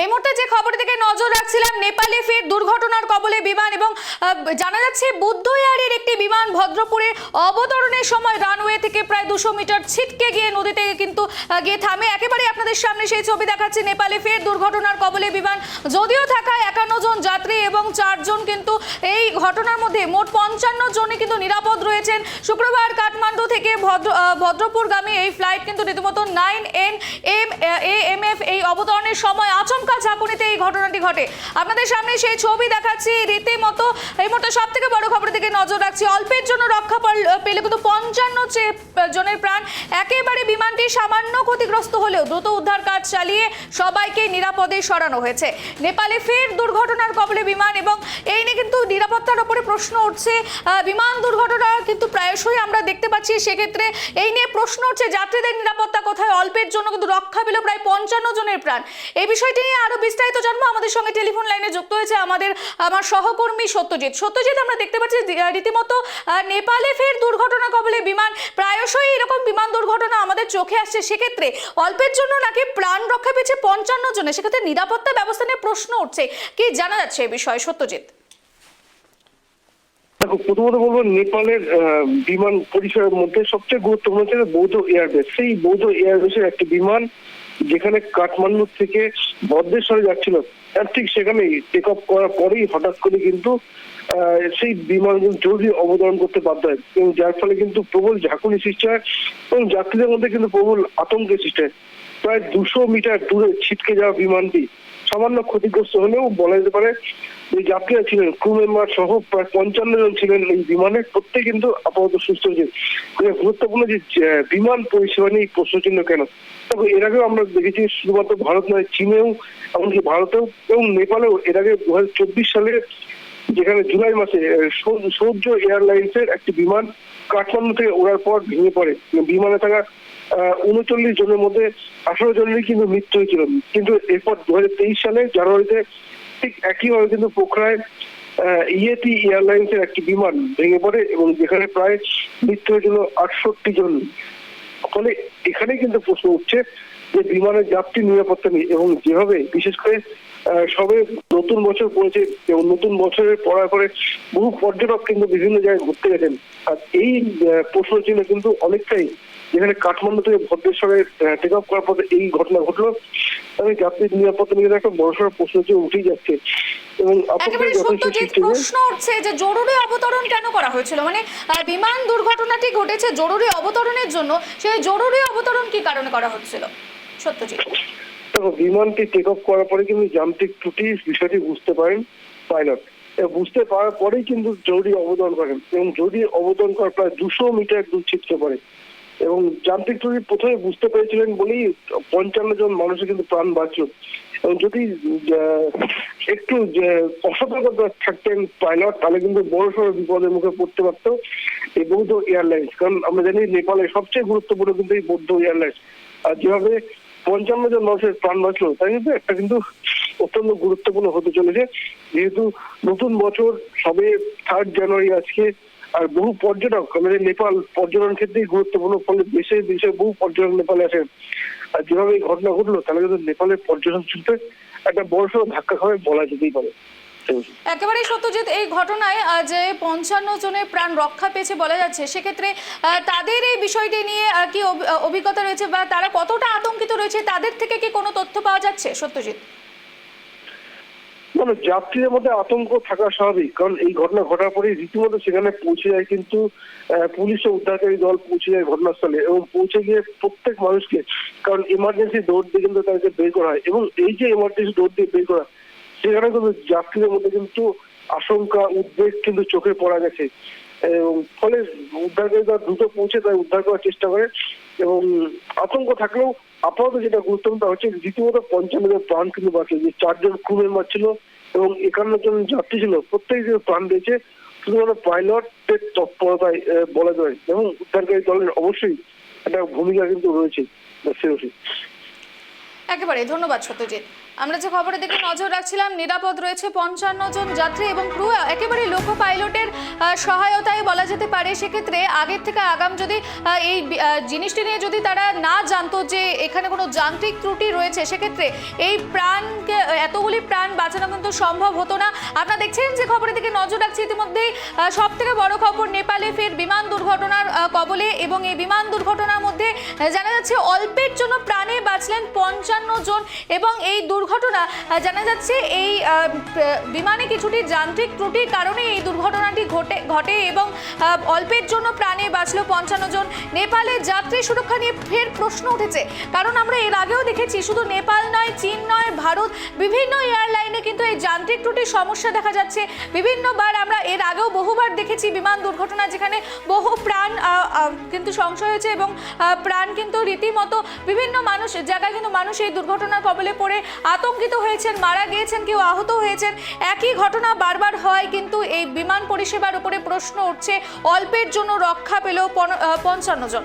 এই মুহূর্তে যে খবরের দিকে নজর রাখছিলাম, নেপালে ফের দুর্ঘটনার কবলে বিমান এবং জানা যাচ্ছে বুদ্ধয়ারের একটি বিমান ভদ্রপুরে অবতরণের সময় রানওয়ে থেকে প্রায় দুশো মিটার ছিটকে গিয়ে নদীতে কিন্তু গিয়ে থামে। একেবারে আপনাদের সামনে সেই ছবি দেখাচ্ছে নেপালে ফের দুর্ঘটনার কবলে বিমান। যদিও থাকা একান্ন জন যাত্রী এবং চারজন কিন্তু এই ঘটনার মধ্যে মোট পঞ্চান্ন জনই কিন্তু নিরাপদ রয়েছেন। শুক্রবার কাঠমান্ডু থেকে ভদ্র ভদ্রপুরগামী এই ফ্লাইট কিন্তু রীতিমতো nine N M A M F এই অবতরণের সময় আচমকা ঝাঁকুনিতে এই ঘটনাটি ঘটে। আপনাদের সামনে সেই ছবি দেখাচ্ছি। রীতিমতো, এই মুহূর্তে সব থেকে বড় খবরের দিকে নজর রাখছি। অল্পের জন্য রক্ষা পেলে কিন্তু পঞ্চান্ন জনের প্রাণ একেবারে বিমানটি সামান্য ক্ষতিগ্রস্ত হলেও দ্রুত উদ্ধার কাজ চালিয়ে সবাইকে নিরাপদে সরানো হয়েছে। নেপালে ফের দুর্ঘটনার কবলে বিমান এবং এই নিয়ে কিন্তু নিরাপত্তার ওপরে প্রশ্ন উঠছে। বিমান দুর্ঘটনা কিন্তু প্রায়শই আমরা দেখতে পাচ্ছি। সেক্ষেত্রে এই নিয়ে প্রশ্ন উঠছে, যাত্রীদের নিরাপত্তা কোথায়? অল্পের জন্য কিন্তু রক্ষা পেল প্রায় পঞ্চান্ন জনের প্রাণ। এই বিষয়টি নিয়ে আরও বিস্তারিত জানব। আমাদের সঙ্গে টেলিফোন লাইনে যুক্ত হয়েছে আমাদের আমার সহকর্মী সত্যজিৎ। সত্যজিৎ, আমরা দেখতে পাচ্ছি রীতিমতো নেপালে ফের দুর্ঘটনা কবলে বিমান, প্রায়শই এরকম বিমান দুর্ঘটনা আমাদের চোখে আসছে। সেক্ষেত্রে অল্পের জন্য নাকি প্রাণ রক্ষা পেয়েছে পঞ্চান্ন জনে। সেক্ষেত্রে নিরাপত্তা ব্যবস্থা নিয়ে প্রশ্ন উঠছে। কি জানা যাচ্ছে এই বিষয়ে? সত্যজিৎ। দেখো, প্রথমত বলব, নেপালের বিমান পরিষেবার মধ্যে সবচেয়ে গুরুত্বপূর্ণ হচ্ছে বৌদ্ধ এয়ারবেস। সেই বৌদ্ধ এয়ারবেসের একটি বিমান যেখানে কাঠমান্ডু থেকে বদ্রেশ্বরে যাচ্ছিল তার ঠিক সেখানে টেক অফ করার পরেই হঠাৎ করে কিন্তু সেই বিমান জরুরি অবতরণ করতে বাধ্য হয়। এবং যার ফলে কিন্তু প্রবল ঝাঁকুনি সৃষ্টি হয় এবং যাত্রীদের মধ্যে কিন্তু প্রবল আতঙ্কের সৃষ্টি হয়। প্রায় দুশো মিটার দূরে ছিটকে যাওয়া বিমানটি সামান্য ক্ষতিগ্রস্ত হলেও বলা যেতে পারে যে যাত্রীরা ছিলেন ক্রু মেম্বার সহ প্রায় পঞ্চান্ন জন ছিলেন এই বিমানে। প্রত্যেক কিন্তু আপাতত সুস্থ হয়েছে। গুরুত্বপূর্ণ যে বিমান পরিষেবা নিয়ে এই প্রশ্নচিহ্ন কেন? দেখো, এর আগেও আমরা দেখেছি শুধুমাত্র ভারত নয়, চীনেও, এমনকি ভারতেও এবং নেপালেও এর আগে দু হাজার চব্বিশ সালে যেখানে জুলাই মাসে সৌর্য এয়ারলাইন্সের একটি বিমান কাঠমান্ডু থেকে ওড়ার পর ভেঙে পড়ে। বিমানে থাকা উনচল্লিশ জনের মধ্যে আঠারো জনেরই কিন্তু মৃত্যু হয়েছিল কিন্তু এরপর দু তেইশ সালে জানুয়ারিতে ঠিক একইভাবে কিন্তু পোখরায় আহ, এয়ারলাইন্স এর একটি বিমান ভেঙে পড়ে এবং যেখানে প্রায় মৃত্যু হয়েছিল আটষট্টি জন ফলে এখানে কিন্তু প্রশ্ন উঠছে যে বিমানের যাত্রী নিরাপত্তা নেই এবং যেভাবে বিশেষ করে সবে নতুন বছর পড়েছে এবং নতুন বছরের পড়ার পরে বহু পর্যটক কিন্তু বিভিন্ন জায়গায় ঘুরতে গেছেন। আর এই প্রশ্ন ছিল কিন্তু অনেকটাই যেখানে কাঠমান্ডু থেকে ভদ্রেশ্বরে টেক অফ করার পরে এই ঘটনা ঘটলো। আমি যাত্রীর নিরাপত্তা নিয়ে একটা বড়সড় প্রশ্ন উঠেই যাচ্ছে। এবং একেবারে আপনাদের যথেষ্ট সত্যজিৎ প্রশ্ন উঠছে যে জরুরি অবতরণ কেন করা হয়েছিল? মানে বিমান দুর্ঘটনাটি ঘটেছে জরুরি অবতরণের জন্য সেই জরুরি অবতরণ কি কারণে করা হচ্ছিল? সত্যজিৎ। দেখো বিমানটি টেক অফ করার পরে কিন্তু যান্ত্রিক ত্রুটি বিষয়টি বুঝতে পারেন পাইলট বুঝতে পারার পরেই কিন্তু জরুরি অবতরণ করেন এবং জরুরি অবতরণ করার প্রায় দুশো মিটার দূর ছিটকে পড়ে এবং যান্ত্রিক ত্রুটি প্রথমে বুঝতে পেরেছিলেন বলেই পঞ্চান্ন জন মানুষের কিন্তু প্রাণ বাঁচল। যদি একটু অসতর্কতা থাকতেন পাইলট তাহলে কিন্তু বড় সড়ো বিপদের মুখে পড়তে পারতো এই বৌদ্ধ এয়ারলাইন্স কারণ আমরা জানি নেপালের সবচেয়ে গুরুত্বপূর্ণ কিন্তু এই বৌদ্ধ এয়ারলাইন্স আর যেভাবে পঞ্চান্ন জন মানুষের প্রাণ বাঁচলো, তাই কিন্তু একটা কিন্তু অত্যন্ত গুরুত্বপূর্ণ হতে চলেছে। যেহেতু নতুন বছর, সবে থার্ড জানুয়ারি আজকে, আর বহু পর্যটক, আমাদের নেপাল পর্যটন ক্ষেত্রেই গুরুত্বপূর্ণ ফলে দেশে দেশে বহু পর্যটক নেপালে আসেন। আর যেভাবে এই ঘটনা ঘটলো, তাহলে কিন্তু নেপালের পর্যটন শিল্পে একটা বড়সড় ধাক্কা খাবে বলা যেতেই পারে। একেবারেই সত্যজিৎ, এই ঘটনায় যে পঞ্চান্ন জনের প্রাণ রক্ষা পেয়েছে বলা যাচ্ছে, সেক্ষেত্রে তাদের এই বিষয়টি নিয়ে কি অভিজ্ঞতা রয়েছে বা তারা কতটা আতঙ্কিত রয়েছে, তাদের থেকে কি কোনো তথ্য পাওয়া যাচ্ছে? সত্যজিৎ। মানে যাত্রীদের মধ্যে আতঙ্ক থাকা স্বাভাবিক, কারণ এই ঘটনা ঘটার পরে রীতিমতো সেখানে পৌঁছে যায় কিন্তু পুলিশ ও উদ্ধারকারী দল পৌঁছে যায় ঘটনাস্থলে এবং পৌঁছে গিয়ে প্রত্যেক মানুষকে, কারণ ইমার্জেন্সি দৌড় দিয়ে কিন্তু তাদেরকে বের করা হয় এবং এই যে ইমার্জেন্সি দৌড় দিয়ে বের করা, সেখানে কিন্তু যাত্রীদের মধ্যে কিন্তু আশঙ্কা, উদ্বেগ কিন্তু চোখে পড়া গেছে। এবং ফলে উদ্ধারকারী দল দ্রুত পৌঁছে তাই উদ্ধার করার চেষ্টা করে এবং আতঙ্ক থাকলেও আপাতত যেটা গুরুত্বপূর্ণ হচ্ছে রীতিমতো পঞ্চান্ন প্রাণ কিন্তু বাঁচে যে চারজন ক্রু মেম্বার ছিল এবং একান্ন জন যাত্রী ছিল। প্রত্যেক যে প্রাণ দিয়েছে শুধুমাত্র পাইলটের তৎপরতায় বলা যায়। এবং উদ্ধারকারী দলের অবশ্যই একটা ভূমিকা কিন্তু রয়েছে। একেবারে, ধন্যবাদ সত্যজিৎ। আমরা যে খবরের দিকে নজর রাখছিলাম, নিরাপদ রয়েছে পঞ্চান্ন জন যাত্রী এবং ক্রু একেবারে লোকো পাইলটের সহায়তায় বলা যেতে পারে। সেক্ষেত্রে আগের থেকে আগাম যদি এই জিনিসটি নিয়ে যদি তারা না জানতো যে এখানে কোনো যান্ত্রিক ত্রুটি রয়েছে, সেক্ষেত্রে এই প্রাণকে, এতগুলি প্রাণ বাঁচানো কিন্তু সম্ভব হতো না। আপনারা দেখছেন যে খবরের দিকে নজর রাখছি ইতিমধ্যেই সব থেকে বড় খবর নেপালে ফের বিমান দুর্ঘটনার কবলে এবং এই বিমান দুর্ঘটনার মধ্যে জানা যাচ্ছে অল্পের জন্য প্রাণে বাঁচলেন পঞ্চান্ন জন এবং এই দুর্ঘটনা আহ, জানা যাচ্ছে এই বিমানে কিছুটি যান্ত্রিক ত্রুটির কারণে এই দুর্ঘটনাটি ঘটে ঘটে এবং অল্পের জন্য প্রাণে বাঁচল পঞ্চান্ন জন। নেপালের যাত্রী সুরক্ষা নিয়ে ফের প্রশ্ন উঠেছে। কারণ আমরা এর আগেও দেখেছি শুধু নেপাল নয় চীন নয় ভারত বিভিন্ন এয়ারলাইনে কিন্তু এই যান্ত্রিক ত্রুটির সমস্যা দেখা যাচ্ছে। বিভিন্নবার আমরা এর আগেও বহুবার দেখেছি বিমান দুর্ঘটনা যেখানে বহু প্রাণ কিন্তু সংশয় হয়েছে এবং প্রাণ কিন্তু রীতিমতো বিভিন্ন মানুষ জায়গায় কিন্তু মানুষ এই দুর্ঘটনার কবলে পড়ে। আতঙ্কিত হয়েছেন, মারা গিয়েছেন, কেউ আহত হয়েছেন, একই ঘটনা বারবার হয়, কিন্তু এই বিমান পরিষেবার উপরে প্রশ্ন উঠছে, অল্পের জন্য রক্ষা পেল পঞ্চান্ন জন।